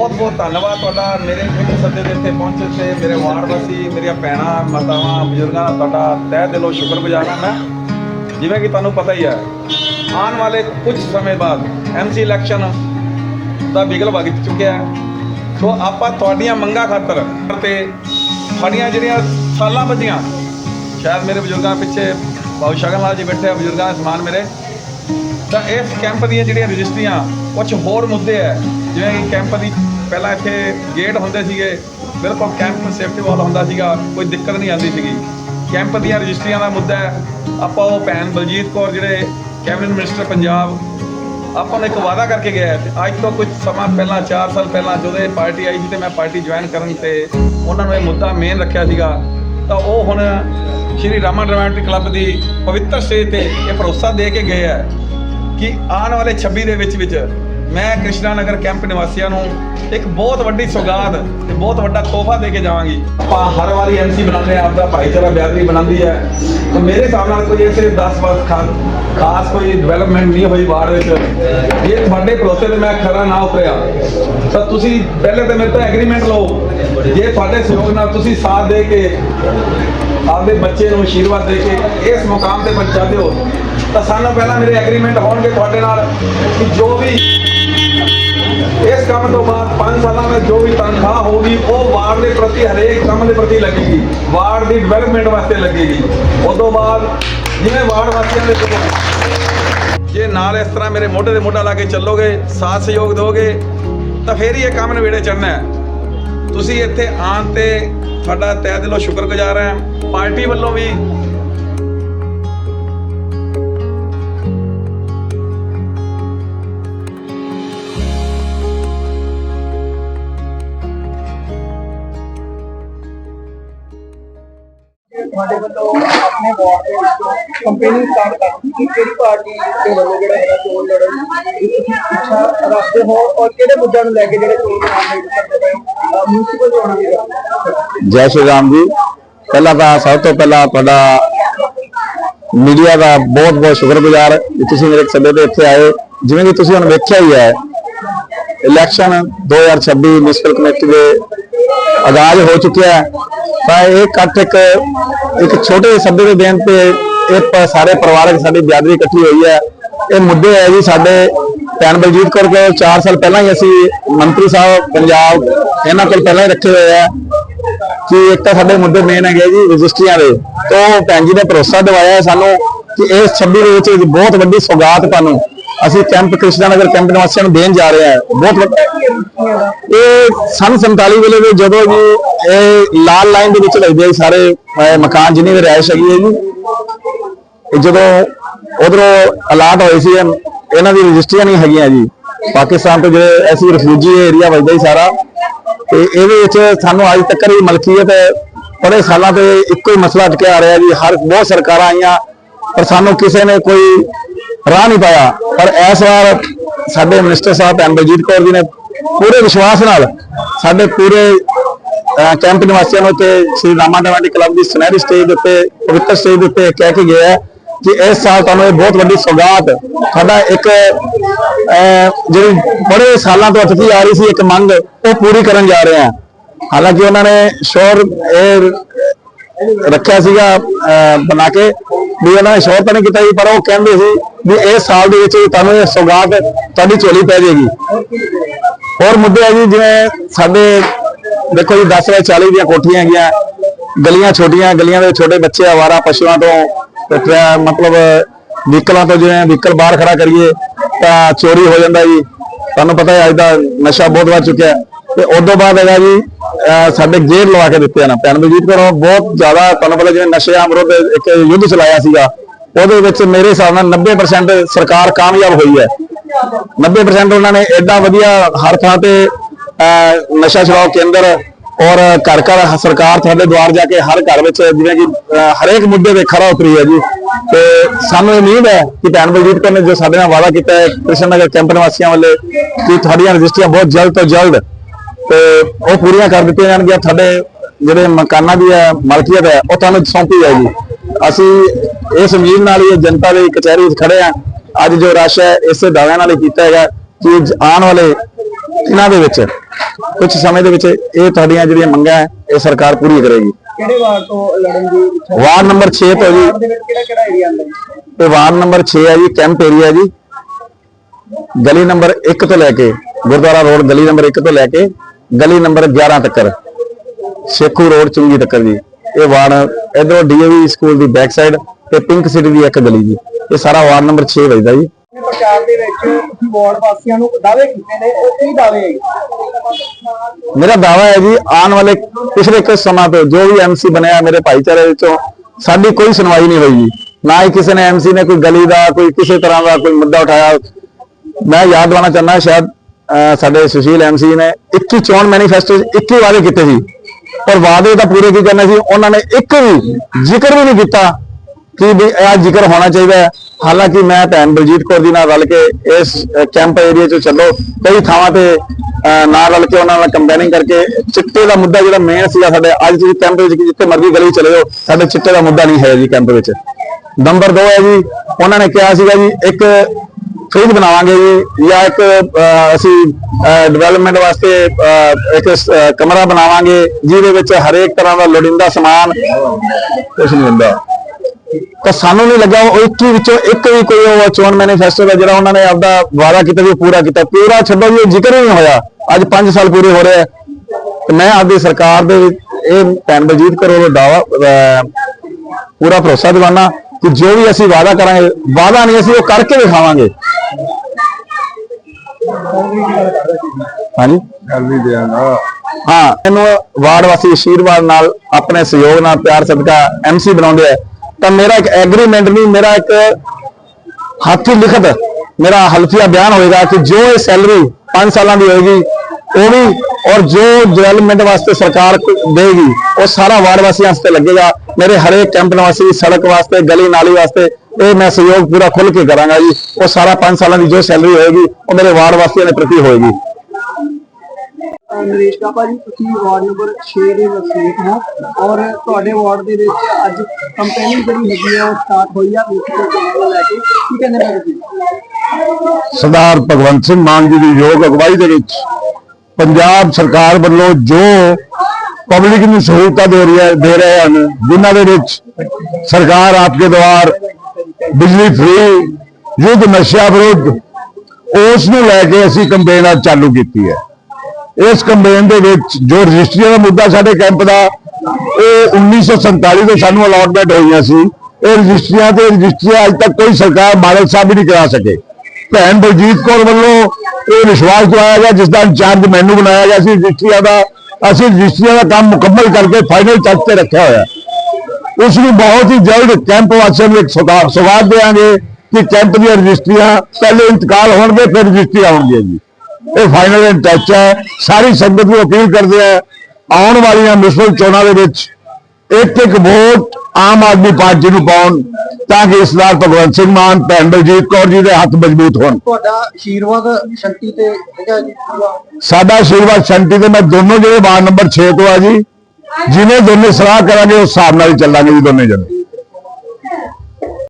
ਬਹੁਤ ਬਹੁਤ ਧੰਨਵਾਦ ਤੁਹਾਡਾ। ਮੇਰੇ ਪਿੰਡ ਸੱਦੇ ਦੇ ਇੱਥੇ ਪਹੁੰਚੇ ਤੇ ਮੇਰੇ ਵਾਰਡ ਵਾਸੀ ਮੇਰੀਆਂ ਭੈਣਾਂ, ਮਾਤਾਵਾਂ, ਬਜ਼ੁਰਗਾਂ ਦਾ ਤੁਹਾਡਾ ਤਹਿ ਦਿਲੋਂ ਸ਼ੁਕਰਗੁਜ਼ਾਰ ਹਾਂ ਮੈਂ। ਜਿਵੇਂ ਕਿ ਤੁਹਾਨੂੰ ਪਤਾ ਹੀ ਹੈ, ਆਉਣ ਵਾਲੇ ਕੁਝ ਸਮੇਂ ਬਾਅਦ ਐਮਸੀ ਇਲੈਕਸ਼ਨ ਦਾ ਬਿਗਲ ਵਗ ਚੁੱਕਿਆ ਹੈ। ਸੋ ਆਪਾਂ ਤੁਹਾਡੀਆਂ ਮੰਗਾਂ ਖਾਤਰ ਤੇ ਸਾਡੀਆਂ ਜਿਹੜੀਆਂ ਸਾਲਾਂ ਬੱਧੀਆਂ ਸ਼ਾਇਦ ਮੇਰੇ ਬਜ਼ੁਰਗਾਂ ਪਿੱਛੇ ਬਾਬੂ ਸ਼ਗਨ ਲਾਲ ਜੀ ਬੈਠੇ ਆ, ਬਜ਼ੁਰਗਾਂ ਦੇ ਸਮਾਨ ਮੇਰੇ ਤਾਂ ਇਸ ਕੈਂਪ ਦੀਆਂ ਜਿਹੜੀਆਂ ਰਜਿਸਟਰੀਆਂ ਕੁਝ ਹੋਰ ਮੁੱਦੇ ਹੈ, ਜਿਵੇਂ ਕਿ ਕੈਂਪ ਦੀ ਪਹਿਲਾਂ ਇੱਥੇ ਗੇਟ ਹੁੰਦੇ ਸੀਗੇ, ਬਿਲਕੁਲ ਕੈਂਪ ਸੇਫਟੀ ਵਾਲ ਹੁੰਦਾ ਸੀਗਾ, ਕੋਈ ਦਿੱਕਤ ਨਹੀਂ ਆਉਂਦੀ ਸੀਗੀ। ਕੈਂਪ ਦੀਆਂ ਰਜਿਸਟਰੀਆਂ ਦਾ ਮੁੱਦਾ ਆਪਾਂ ਉਹ ਭੈਣ ਬਲਜੀਤ ਕੌਰ ਜਿਹੜੇ ਕੈਬਨਿਟ ਮਿਨਿਸਟਰ ਪੰਜਾਬ, ਆਪਾਂ ਨੂੰ ਇੱਕ ਵਾਅਦਾ ਕਰਕੇ ਗਿਆ ਹੈ ਤੇ ਅੱਜ ਤੋਂ ਕੁਝ ਸਮਾਂ ਪਹਿਲਾਂ 4 ਸਾਲ ਪਹਿਲਾਂ ਜਦੋਂ ਇਹ ਪਾਰਟੀ ਆਈ ਸੀ ਤੇ ਮੈਂ ਪਾਰਟੀ ਜੁਆਇਨ ਕਰਨ ਤੇ ਉਹਨਾਂ ਨੂੰ ਇਹ ਮੁੱਦਾ ਮੇਨ ਰੱਖਿਆ ਸੀਗਾ, ਤਾਂ ਉਹ ਹੁਣ ਸ਼੍ਰੀ ਰਾਮਨ ਰੋਮਾਂਟਿਕ ਕਲੱਬ ਦੀ ਪਵਿੱਤਰ ਸਟੇਜ ਤੇ ਇਹ ਭਰੋਸਾ ਦੇ ਕੇ ਗਏ ਹੈ। ਕਿ ਆਉਣ ਵਾਲੇ 26 ਦੇ ਵਿੱਚ ਵਿੱਚ ਮੈਂ ਕ੍ਰਿਸ਼ਨਾ ਨਗਰ ਕੈਂਪ ਨਿਵਾਸੀਆਂ ਨੂੰ ਇੱਕ ਬਹੁਤ ਵੱਡੀ ਸੌਗਾਤ ਤੇ ਬਹੁਤ ਵੱਡਾ ਤੋਹਫਾ ਦੇ ਕੇ ਜਾਵਾਂਗੀ। ਆਪਾਂ ਹਰ ਵਾਰੀ ਐਮਸੀ ਬਣਾਉਂਦੇ ਆ ਆਪਦਾ ਭਾਈਚਾਰਾ ਬਿਆਦਰੀ ਬਣਾਉਂਦੀ ਹੈ। ਤਾਂ ਮੇਰੇ ਹਿਸਾਬ ਨਾਲ ਕੋਈ ਐਸੇ 10 ਵਾਰ ਖਾਸ ਕੋਈ ਡਿਵੈਲਪਮੈਂਟ ਨਹੀਂ ਹੋਈ ਬਾੜ ਵਿੱਚ। ਜੇ ਤੁਹਾਡੇ ਭਰੋਸੇ ਤੇ ਮੈਂ ਖਰਾ ਨਾ ਉਤਰਿਆ, ਤਾਂ ਤੁਸੀਂ ਪਹਿਲੇ ਤਾਂ ਮੇਰੇ ਤੋਂ ਐਗਰੀਮੈਂਟ ਲਓ। ਜੇ ਤੁਹਾਡੇ ਸਹਿਯੋਗ ਨਾਲ ਤੁਸੀਂ ਸਾਥ ਦੇ ਕੇ ਆਪਦੇ ਬੱਚੇ ਨੂੰ ਆਸ਼ੀਰਵਾਦ ਦੇ ਕੇ ਇਸ ਮੁਕਾਮ ਤੇ ਪਹੁੰਚਾ ਦਿਓ, ਤਾਂ ਸਾਨੂੰ ਪਹਿਲਾਂ ਮੇਰੇ ਐਗਰੀਮੈਂਟ ਹੋਣਗੇ ਤੁਹਾਡੇ ਨਾਲ ਕਿ ਜੋ ਵੀ ਇਸ ਕੰਮ ਤੋਂ ਬਾਅਦ 5 ਸਾਲਾਂ ਵਿੱਚ ਜੋ ਵੀ ਤਨਖਾਹ ਹੋਗੀ ਉਹ ਵਾਰਡ ਦੇ ਪ੍ਰਤੀ ਹਰੇਕ ਕੰਮ ਦੇ ਪ੍ਰਤੀ ਲੱਗੇਗੀ। ਵਾਰਡ ਦੀ ਡਿਵੈਲਪਮੈਂਟ ਵਾਸਤੇ ਲੱਗੇਗੀ। ਉਸ ਤੋਂ ਬਾਅਦ ਜਿਵੇਂ ਵਾਰਡ ਵਾਸੀਆਂ ਦੇ ਜੇ ਨਾਲ ਇਸ ਤਰ੍ਹਾਂ ਮੇਰੇ ਮੋਢੇ ਦੇ ਮੋਢਾ ਲਾ ਕੇ ਚੱਲੋਗੇ, ਸਾਥ ਸਹਿਯੋਗ ਦਿਓਗੇ ਤਾਂ ਫੇਰ ਹੀ ਇਹ ਕੰਮ ਨਵੇੜੇ ਚੜਨਾ ਹੈ। ਤੁਸੀਂ ਇੱਥੇ ਆਉਣ ਤੇ ਤੁਹਾਡਾ ਤਹਿ ਦਿਲੋਂ ਸ਼ੁਕਰਗੁਜ਼ਾਰ ਹਾਂ। ਪਾਰਟੀ ਵੱਲੋਂ ਵੀ। ਤੁਹਾਡੇ ਵੱਲੋਂ ਆਪਣੇ ਵਾਰਡ ਦੇ ਵਿੱਚ ਕੰਪੇਨਿੰਗ ਸਟਾਰਟ ਕਰਤੀ ਕਿ ਕਿਹੜੀ ਪਾਰਟੀ ਦੇ ਵੱਲੋਂ ਜਿਹੜਾ ਹੈਗਾ ਚੋਣ ਲੜਨ ਦੀ ਤੁਸੀਂ ਇੱਛਾ ਰੱਖਦੇ ਹੋ ਔਰ ਕਿਹੜੇ ਮੁੱਦਿਆਂ ਨੂੰ ਲੈ ਕੇ ਜਿਹੜੇ ਚੋਣ ਲੜਨ ਦੇ ਮਿਊਨਿਸਪਲ ਚੋਣਾਂ ਦੀ ਜੈ ਸ਼੍ਰੀ ਰਾਮ ਜੀ। ਪਹਿਲਾਂ ਤਾਂ ਸਭ ਤੋਂ ਪਹਿਲਾਂ ਤੁਹਾਡਾ ਮੀਡੀਆ ਦਾ ਬਹੁਤ ਬਹੁਤ ਸ਼ੁਕਰਗੁਜ਼ਾਰ ਤੁਸੀਂ ਮੇਰੇ ਸੱਦੇ ਤੇ ਇੱਥੇ ਆਏ। ਜਿਵੇਂ ਕਿ ਤੁਸੀਂ ਹੁਣ ਵੇਖਿਆ ਹੀ ਹੈ ਇਲੈਕਸ਼ਨ 2026 ਮਿਊਨਿਸਪਲ ਕਮੇਟੀ ਦੇ ਆਗਾਜ਼ ਹੋ ਚੁੱਕਿਆ ਹੈ। ਤਾਂ ਇਹ ਇਕੱਠ ਇੱਕ ਇੱਕ ਛੋਟੇ ਸੱਦੇ ਦੇ ਦੇਣ ਤੇ ਇਹ ਸਾਰੇ ਪਰਿਵਾਰਕ ਸਾਡੀ ਬਿਆਦਰੀ ਇਕੱਠੀ ਹੋਈ ਹੈ। ਇਹ ਮੁੱਦੇ ਹੈ ਜੀ ਸਾਡੇ ਭੈਣ ਬਲਜੀਤ ਕੌਰ ਕੋਲ। 4 ਸਾਲ ਪਹਿਲਾਂ ਹੀ ਅਸੀਂ ਮੰਤਰੀ ਸਾਹਿਬ ਪੰਜਾਬ ਇਹਨਾਂ ਕੋਲ ਪਹਿਲਾਂ ਹੀ ਰੱਖੇ ਹੋਏ ਆ ਕਿ ਇੱਕ ਤਾਂ ਸਾਡੇ ਮੁੱਦੇ ਮੇਨ ਹੈਗੇ ਜੀ ਰਜਿਸਟਰੀਆਂ ਦੇ। ਤੋਂ ਭੈਣ ਜੀ ਨੇ ਭਰੋਸਾ ਦਿਵਾਇਆ ਹੈ ਸਾਨੂੰ ਕਿ ਇਸ 26 ਦੇ ਵਿੱਚ ਬਹੁਤ ਵੱਡੀ ਸੌਗਾਤ ਤੁਹਾਨੂੰ ਅਸੀਂ ਕੈਂਪ, ਕ੍ਰਿਸ਼ਨਾ ਨਗਰ ਕੈਂਪ ਨਿਵਾਸੀਆਂ ਨੂੰ ਦੇਣ ਜਾ ਰਹੇ ਹਾਂ। ਬਹੁਤ ਇਹ ਸੰਨ 47 ਵੇਲੇ ਦੇ ਜਦੋਂ ਜੀ ਇਹ ਲਾਲ ਲਾਈਨ ਦੇ ਵਿੱਚ ਲੱਗਦੇ ਸਾਰੇ ਮਕਾਨ ਜਿੰਨੀ ਵੀ ਰਿਹਾਇਸ਼ ਹੈਗੀ ਹੈ ਜੀ। ਜਦੋਂ ਉਧਰੋਂ ਅਲਾਟ ਹੋਏ ਸੀ, ਇਹਨਾਂ ਦੀ ਰਜਿਸਟਰੀਆਂ ਨਹੀਂ ਹੈਗੀਆਂ ਜੀ। ਪਾਕਿਸਤਾਨ ਤੋਂ ਜਿਹੜੇ ਅਸੀਂ ਰਿਫਿਊਜੀ ਏਰੀਆ ਵੱਜਦਾ ਹੀ ਸਾਰਾ। ਤੇ ਇਹਦੇ ਵਿੱਚ ਸਾਨੂੰ ਅੱਜ ਤੱਕ ਵੀ ਮਲਕੀਅਤ ਬੜੇ ਸਾਲਾਂ ਤੋਂ ਇੱਕੋ ਹੀ ਮਸਲਾ ਅਟਕਿਆ ਆ ਰਿਹਾ ਜੀ। ਹਰ, ਬਹੁਤ ਸਰਕਾਰਾਂ ਆਈਆਂ, ਪਰ ਸਾਨੂੰ ਕਿਸੇ ਨੇ ਕੋਈ ਰਾਹ ਨਹੀਂ ਪਾਇਆ। ਪਰ ਇਸ ਵਾਰ ਸਾਡੇ ਮਿਨਿਸਟਰ ਸਾਹਿਬ ਅਮਰਜੀਤ ਕੌਰ ਜੀ ਨੇ ਪੂਰੇ ਵਿਸ਼ਵਾਸ ਨਾਲ ਸਾਡੇ ਪੂਰੇ ਕੈਂਪ ਨਿਵਾਸੀਆਂ ਨੂੰ ਤੇ ਸ੍ਰੀ ਰਾਮਾ ਕਲੱਬ ਦੀ ਸੁਨਹਿਰੀ ਸਟੇਜ ਦੇ ਉੱਤੇ ਪਵਿੱਤਰ ਸਟੇਜ ਦੇ ਉੱਤੇ ਕਹਿ ਕੇ ਗਿਆ ਹੈ ਕਿ ਇਸ ਸਾਲ ਤੁਹਾਨੂੰ ਇਹ ਬਹੁਤ ਵੱਡੀ ਸੌਗਾਤ ਸਾਡਾ ਇੱਕ ਅਹ, ਜਿਹੜੀ ਬੜੇ ਸਾਲਾਂ ਤੋਂ ਅਟਕੀ ਆ ਰਹੀ ਸੀ ਇੱਕ ਮੰਗ ਉਹ ਪੂਰੀ ਕਰਨ ਜਾ ਰਹੇ ਹਾਂ ਹਾਲਾਂਕਿ ਉਹਨਾਂ ਨੇ ਸ਼ੋਰ ਇਹ ਰੱਖਿਆ ਸੀਗਾ ਅਹ, ਬਣਾ ਕੇ ਵੀ ਉਹਨਾਂ ਨੇ ਸ਼ੋਰ ਤਾਂ ਨਹੀਂ ਕੀਤਾ ਜੀ, ਪਰ ਉਹ ਕਹਿੰਦੇ ਸੀ ਵੀ ਇਸ ਸਾਲ ਦੇ ਵਿੱਚ ਤੁਹਾਨੂੰ ਇਹ ਸੌਗਾਤ ਤੁਹਾਡੀ ਝੋਲੀ ਪੈ ਜਾਏਗੀ ਹੋਰ ਮੁੱਦੇ ਆ ਜੀ, ਜਿਵੇਂ ਸਾਡੇ ਦੇਖੋ ਜੀ 10 ਬਾਈ 40 ਦੀਆਂ ਕੋਠੀਆਂ ਹੈਗੀਆਂ, ਗਲੀਆਂ ਛੋਟੀਆਂ, ਗਲੀਆਂ ਦੇ ਛੋਟੇ ਬੱਚੇ ਆਵਾਰਾ ਪਸ਼ੂਆਂ ਤੋਂ ਮਤਲਬ ਵਹੀਕਲਾਂ ਤੋਂ ਜਿਵੇਂ ਵਹੀਕਲ ਬਾਹਰ ਖੜਾ ਕਰੀਏ ਤਾਂ ਚੋਰੀ ਹੋ ਜਾਂਦਾ ਜੀ ਤੁਹਾਨੂੰ ਪਤਾ ਹੈ, ਅੱਜ ਦਾ ਨਸ਼ਾ ਬਹੁਤ ਵੱਧ ਚੁੱਕਿਆ ਹੈ। ਤੇ ਉਸ ਤੋਂ ਬਾਅਦ ਹੈਗਾ ਜੀ ਸਾਡੇ ਗੇਟ ਲਵਾ ਕੇ ਦਿੱਤੇ ਹਨ ਭੈਣ ਬਲਜੀਤ ਕੌਰ ਬਹੁਤ ਜ਼ਿਆਦਾ ਤੁਹਾਨੂੰ ਪਤਾ ਜਿਵੇਂ ਨਸ਼ਿਆਂ ਵਿਰੁੱਧ ਇੱਕ ਯੁੱਧ ਚਲਾਇਆ ਸੀਗਾ, ਉਹਦੇ ਵਿੱਚ ਮੇਰੇ ਹਿਸਾਬ ਨਾਲ 90% ਸਰਕਾਰ ਕਾਮਯਾਬ ਹੋਈ ਹੈ। 90% ਉਹਨਾਂ ਨੇ ਐਡਾ ਵਧੀਆ ਹਰ ਥਾਂ ਤੇ ਨਸ਼ਾ ਛੁਡਾਓ ਕੇਂਦਰ ਔਰ ਘਰ ਘਰ ਸਰਕਾਰ ਤੁਹਾਡੇ ਦੁਆਰ ਜਾ ਕੇ ਹਰ ਘਰ ਵਿੱਚ ਜਿਵੇਂ ਕਿ ਹਰੇਕ ਮੁੱਦੇ ਤੇ ਖਰਾ ਉਤਰੀ ਹੈ ਜੀ। ਤੇ ਸਾਨੂੰ ਉਮੀਦ ਹੈ ਕਿ ਭੈਣ ਬਲਜੀਤ ਕੌਰ ਨੇ ਜੋ ਸਾਡੇ ਨਾਲ ਵਾਅਦਾ ਕੀਤਾ ਹੈ ਕ੍ਰਿਸ਼ਨ ਨਗਰ ਕੈਂਪ ਨਿਵਾਸੀਆਂ ਵੱਲੇ, ਕਿ ਤੁਹਾਡੀਆਂ ਰਜਿਸਟਰੀਆਂ ਬਹੁਤ ਜਲਦ ਤੋਂ ਜਲਦ ਤੇ ਉਹ ਪੂਰੀਆਂ ਕਰ ਦਿੱਤੀਆਂ ਜਾਣਗੀਆਂ ਤੁਹਾਡੇ ਜਿਹੜੇ ਮਕਾਨਾਂ ਦੀ ਹੈ ਮਾਲਕੀਅਤ ਹੈ ਉਹ ਤੁਹਾਨੂੰ ਸੌਂਪੀ ਜਾਏਗੀ। ਅਸੀਂ ਇਸ ਉਮੀਦ ਨਾਲ ਹੀ ਇਹ ਜਨਤਾ ਦੀ ਕਚਹਿਰੀ ਵਿੱਚ ਖੜੇ ਆ ਅੱਜ ਜੋ ਰਸ਼ ਹੈ ਇਸੇ ਦਾਅਵਿਆਂ ਨਾਲ ਹੀ ਕੀਤਾ ਹੈਗਾ ਕਿ ਆਉਣ ਵਾਲੇ ਇਹਨਾਂ ਦੇ ਵਿੱਚ ਕੁਝ ਸਮੇਂ ਦੇ ਵਿੱਚ ਇਹ ਤੁਹਾਡੀਆਂ ਜਿਹੜੀਆਂ ਮੰਗਾਂ ਹੈ ਇਹ ਸਰਕਾਰ ਪੂਰੀ ਕਰੇਗੀ। ਕਿਹੜੇ ਵਾਰਡ ਤੋਂ ਲੜਨ ਦੀ ਇੱਛਾ ਹੈ? ਵਾਰਡ ਨੰਬਰ 6 ਤੋਂ ਜੀ। ਕਿਹੜਾ ਕਿਹੜਾ ਏਰੀਆ ਆਉਂਦਾ ਜੀ ਇਹ ਵਾਰਡ ਨੰਬਰ 6 ਹੈ ਜੀ ਕੈਂਪ ਏਰੀਆ ਜੀ। ਗਲੀ ਨੰਬਰ 1 ਤੋਂ ਲੈ ਕੇ ਗੁਰਦੁਆਰਾ ਰੋਡ ਗਲੀ ਨੰਬਰ 1 ਤੋਂ ਲੈ ਕੇ ਗਲੀ ਨੰਬਰ 11 ਤੱਕ ਸ਼ੇਖੂ ਰੋਡ ਚੁੰਗੀ ਤੱਕ ਜੀ। ਇਹ ਵਾਰਡ ਇਧਰੋਂ ਡੀਏਵੀ ਸਕੂਲ ਦੀ ਬੈਕ ਸਾਈਡ ਤੇ ਪਿੰਕ ਸਿਟੀ ਦੀ ਇੱਕ ਗਲੀ ਜੀ। ਇਹ ਸਾਰਾ ਵਾਰਡ ਨੰਬਰ 6 ਵੱਜਦਾ ਜੀ। ਆਪਣੇ ਪ੍ਰਚਾਰ ਦੇ ਵਿੱਚ ਤੁਸੀਂ ਵਾਰਡ ਵਾਸੀਆਂ ਨੂੰ ਦਾਅਵੇ ਕੀਤੇ ਨੇ ਉਹ ਕੀ ਦਾਅਵੇ ਹੈ? ਮੇਰਾ ਦਾਵਾ ਹੈ ਜੀ ਆਉਣ ਵਾਲੇ ਪਿਛਲੇ ਕੁਝ ਸਮਾਂ ਤੋਂ ਜੋ ਵੀ ਐਮਸੀ ਬਣਿਆ ਮੇਰੇ ਭਾਈਚਾਰੇ ਵਿੱਚੋਂ ਸਾਡੀ ਕੋਈ ਸੁਣਵਾਈ ਨਹੀਂ ਹੋਈ ਜੀ। ਨਾ ਹੀ ਕਿਸੇ ਨੇ ਐਮਸੀ ਨੇ ਕੋਈ ਗਲੀ ਦਾ ਕੋਈ ਕਿਸੇ ਤਰ੍ਹਾਂ ਦਾ ਕੋਈ ਮੁੱਦਾ ਉਠਾਇਆ। ਮੈਂ ਯਾਦ ਦਿਵਾਉਣਾ ਚਾਹੁੰਦਾ ਸ਼ਾਇਦ ਸਾਡੇ ਸੁਸ਼ੀਲ ਐਮਸੀ ਨੇ 21 ਚੋਣ ਮੈਨੀਫੈਸਟੋ 21 ਵਾਅਦੇ ਕੀਤੇ ਸੀ। ਪਰ ਵਾਅਦੇ ਤਾਂ ਪੂਰੇ ਕੀ ਕਰਨੇ ਸੀ? ਉਹਨਾਂ ਨੇ ਇੱਕ ਵੀ ਜ਼ਿਕਰ ਵੀ ਨਹੀਂ ਕੀਤਾ ਕਿ ਵੀ ਇਹ ਜ਼ਿਕਰ ਹੋਣਾ ਚਾਹੀਦਾ ਹੈ। ਹਾਲਾਂਕਿ ਮੈਂ ਭੈਣ ਬਲਜੀਤ ਕੌਰ ਜੀ ਨਾਲ ਰਲ ਕੇ ਇਸ ਕੈਂਪ ਏਰੀਆ 'ਚ ਚੱਲੋ। ਕਈ ਥਾਵਾਂ ਤੇ ਅਹ, ਨਾਲ ਰਲ ਕੇ ਉਹਨਾਂ ਨਾਲ ਕੰਬੈਨਿੰਗ ਕਰਕੇ ਚਿੱਟੇ ਦਾ ਮੁੱਦਾ ਜਿਹੜਾ ਮੇਨ ਸੀਗਾ ਸਾਡੇ ਅੱਜ ਤੁਸੀਂ ਕੈਂਪ ਵਿੱਚ ਜਿੱਥੇ ਮਰਜ਼ੀ ਗਲੀ ਚਲੇ ਜਾਓ ਸਾਡੇ ਚਿੱਟੇ ਦਾ ਮੁੱਦਾ ਨਹੀਂ ਹੈ ਜੀ ਕੈਂਪ ਵਿੱਚ। ਨੰਬਰ 2 ਹੈ ਜੀ ਉਹਨਾਂ ਨੇ ਕਿਹਾ ਸੀਗਾ ਜੀ ਇੱਕ ਫ੍ਰਿਜ ਬਣਾਵਾਂਗੇ ਜੀ ਜਾਂ ਇੱਕ ਅਸੀਂ ਡਿਵੈਲਪਮੈਂਟ ਵਾਸਤੇ ਅਹ, ਇੱਕ ਕਮਰਾ ਬਣਾਵਾਂਗੇ ਜਿਹਦੇ ਵਿੱਚ ਹਰੇਕ ਤਰ੍ਹਾਂ ਦਾ ਲੋੜੀਂਦਾ ਸਮਾਨ ਕੁਝ ਨਹੀਂ ਹੁੰਦਾ। ਤਾਂ ਸਾਨੂੰ ਨਹੀਂ ਲੱਗਾ ਉਹ 21 ਵਿੱਚੋਂ ਇੱਕ ਵੀ ਕੋਈ ਉਹ ਚੋਣ ਮੈਨੀਫੈਸਟੋ ਦਾ ਜਿਹੜਾ ਉਹਨਾਂ ਨੇ ਆਪਦਾ ਵਾਅਦਾ ਕੀਤਾ ਵੀ ਉਹ ਪੂਰਾ ਕੀਤਾ। ਪੂਰਾ ਛੱਡੋ ਜੀ ਉਹ ਜ਼ਿਕਰ ਹੀ ਨਹੀਂ ਹੋਇਆ। ਅੱਜ 5 ਸਾਲ ਪੂਰੇ ਹੋ ਰਹੇ ਤੇ ਮੈਂ ਆਪਦੀ ਸਰਕਾਰ ਦੇ ਇਹ ਭੈਣ ਬਲਜੀਤ ਕਰੋ ਦਾ ਦਾਵਾ ਪੂਰਾ ਭਰੋਸਾ ਦਿਵਾਨਾ ਕਿ ਜੋ ਵੀ ਅਸੀਂ ਵਾਅਦਾ ਕਰਾਂਗੇ ਵਾਅਦਾ ਨਹੀਂ ਅਸੀਂ ਉਹ ਕਰਕੇ ਦਿਖਾਵਾਂਗੇ। ਹਾਂਜੀ। ਕਰ ਵੀ ਦਿਆਂਗਾ ਹਾਂ ਇਹਨੂੰ ਵਾਰਡ ਵਾਸੀ ਆਸ਼ੀਰਵਾਦ ਨਾਲ ਆਪਣੇ ਸਹਿਯੋਗ ਨਾਲ ਪਿਆਰ ਸਦਕਾ ਐਮਸੀ ਬਣਾਉਂਦੇ ਆ। ਤਾਂ ਮੇਰਾ ਇੱਕ ਐਗਰੀਮੈਂਟ ਨਹੀਂ ਮੇਰਾ ਇੱਕ ਹੱਥੀ ਲਿਖਤ, ਮੇਰਾ ਹਲਫੀਆ ਬਿਆਨ ਹੋਏਗਾ ਕਿ ਜੋ ਇਹ ਸੈਲਰੀ 5 ਸਾਲਾਂ ਦੀ ਹੋਏਗੀ, ਉਹ ਵੀ ਔਰ ਜੋ ਡਿਵੈਲਪਮੈਂਟ ਵਾਸਤੇ ਸਰਕਾਰ ਕ- ਦੇਗੀ ਉਹ ਸਾਰਾ ਵਾਰਡ ਵਾਸੀਆਂ ਵਾਸਤੇ ਲੱਗੇਗਾ। ਮੇਰੇ ਹਰੇਕ ਕੈਂਪ ਨਿਵਾਸੀ, ਸੜਕ ਵਾਸਤੇ, ਗਲੀ ਨਾਲੀ ਵਾਸਤੇ ਇਹ ਮੈਂ ਸਹਿਯੋਗ ਪੂਰਾ ਖੁੱਲ ਕੇ ਕਰਾਂਗਾ ਜੀ। ਉਹ ਸਾਰਾ 5 ਸਾਲਾਂ ਦੀ ਜੋ ਸੈਲਰੀ ਹੋਏਗੀ ਉਹ ਮੇਰੇ ਵਾਰਡ ਵਾਸੀਆਂ ਦੇ ਪ੍ਰਤੀ ਹੋਏਗੀ। ਅਹ ਨਰੇਸ਼ ਕਾਪਾ ਜੀ ਤੁਸੀਂ ਵਾਰਡ ਨੰਬਰ 6 ਦੇ ਵਸਨੀਕ ਹੋ ਔਰ ਤੁਹਾਡੇ ਵਾਰਡ ਦੇ ਵਿੱਚ ਅੱਜ ਕੰਪੇਨਿੰਗ ਜਿਹੜੀ ਹੈਗੀ ਆ ਉਹ ਸਟਾਰਟ ਹੋਈ ਆ ਮਿਊਨਿਸਪਲ ਚੋਣਾਂ ਨੂੰ ਲੈ ਕੇ ਕੀ ਕਹਿੰਦੇ ਨੇ ਤੁਸੀਂ ਸਰਦਾਰ ਭਗਵੰਤ ਸਿੰਘ ਮਾਨ ਜੀ ਦੀ ਯੋਗ ਅਗਵਾਈ ਦੇ ਵਿੱਚ ਪੰਜਾਬ ਸਰਕਾਰ ਵੱਲੋਂ ਜੋ ਪਬਲਿਕ ਨੂੰ ਸਹੂਲਤਾਂ ਦੇ ਰਹੀ ਹੈ ਦੇ ਰਹੇ ਹਨ ਜਿਨ੍ਹਾਂ ਦੇ ਵਿੱਚ ਸਰਕਾਰ ਆਪਕੇ ਦੁਆਰ ਬਿਜਲੀ ਫ੍ਰੀ ਯੁੱਧ ਨਸ਼ਾ ਵਿਰੁੱਧ ਉਸ ਨੂੰ ਲੈ ਕੇ ਅਸੀਂ ਕੰਪੇਨ ਅੱਜ ਚਾਲੂ ਕੀਤੀ ਹੈ। ਇਸ ਕੰਪੇਨ ਦੇ ਵਿੱਚ ਜੋ ਰਜਿਸਟਰੀਆਂ ਦਾ ਮੁੱਦਾ ਸਾਡੇ ਕੈਂਪ ਦਾ ਇਹ 1947 ਤੋਂ ਸਾਨੂੰ ਅਲਾਟਮੈਂਟ ਹੋਈਆਂ ਸੀ। ਇਹ ਰਜਿਸਟਰੀਆਂ ਤੇ ਰਜਿਸਟਰੀਆਂ ਅੱਜ ਤੱਕ ਕੋਈ ਸਰਕਾਰ ਮਾਡਲ ਸਾਹਿਬ ਨਹੀਂ ਕਰਾ ਸਕੇ। ਭੈਣ ਬਲਜੀਤ ਕੌਰ ਵੱਲੋਂ ਇਹ ਵਿਸ਼ਵਾਸ ਦਿਵਾਇਆ ਗਿਆ, ਜਿਸ ਦਾ ਇੰਚਾਰਜ ਮੈਨੂੰ ਬਣਾਇਆ ਗਿਆ ਸੀ ਰਜਿਸਟਰੀਆਂ ਦਾ। ਅਸੀਂ ਰਜਿਸਟਰੀਆਂ ਦਾ ਕੰਮ ਮੁਕੰਮਲ ਕਰਕੇ ਫਾਈਨਲ ਟੱਚ ਤੇ ਰੱਖਿਆ ਹੋਇਆ। ਉਸ ਨੂੰ ਬਹੁਤ ਹੀ ਜਲਦ ਕੈਂਪ ਵਾਸੀਆਂ ਨੂੰ ਇੱਕ ਸਵਾਦ ਦੇਵਾਂਗੇ ਕਿ ਕੈਂਪ ਦੀਆਂ ਰਜਿਸਟਰੀਆਂ ਪਹਿਲੇ ਇੰਤਕਾਲ ਹੋਣਗੇ ਫਿਰ ਰਜਿਸਟਰੀਆਂ ਹੋਣਗੀਆਂ ਜੀ। ਇਹ ਫਾਈਨਲ ਐਂਡ ਟੱਚ ਹੈ। ਸਾਰੀ ਸੰਗਤ ਨੂੰ ਅਪੀਲ ਕਰਦੇ ਆ ਆਉਣ ਵਾਲੀਆਂ ਮਿਊਨਿਸਪਲ ਚੋਣਾਂ ਦੇ ਵਿੱਚ ਇੱਕ ਇੱਕ ਵੋਟ ਆਮ ਆਦਮੀ ਪਾਰਟੀ ਨੂੰ ਪਾਉਣ ਤਾਂ ਕਿ ਸਰਦਾਰ ਭਗਵੰਤ ਸਿੰਘ ਮਾਨ ਭੈਣ ਬਲਜੀਤ ਕੌਰ ਜੀ ਦੇ ਹੱਥ ਮਜ਼ਬੂਤ ਹੋਣ। ਤੁਹਾਡਾ ਆਸ਼ੀਰਵਾਦ ਸ਼ਕਤੀ ਤੇ ਸਾਡਾ ਆਸ਼ੀਰਵਾਦ ਸ਼ੰਟੀ ਤੇ ਮੈਂ ਦੋਨੋਂ ਜਿਹੜੇ ਵਾਰਡ ਨੰਬਰ 6 ਤੋਂ ਆ ਜੀ ਜਿਵੇਂ ਦੋਨੇ ਸਲਾਹ ਕਰਾਂਗੇ ਉਸ ਹਿਸਾਬ ਨਾਲ ਹੀ ਚੱਲਾਂਗੇ ਜੀ ਦੋਨੇ ਜਣੇ।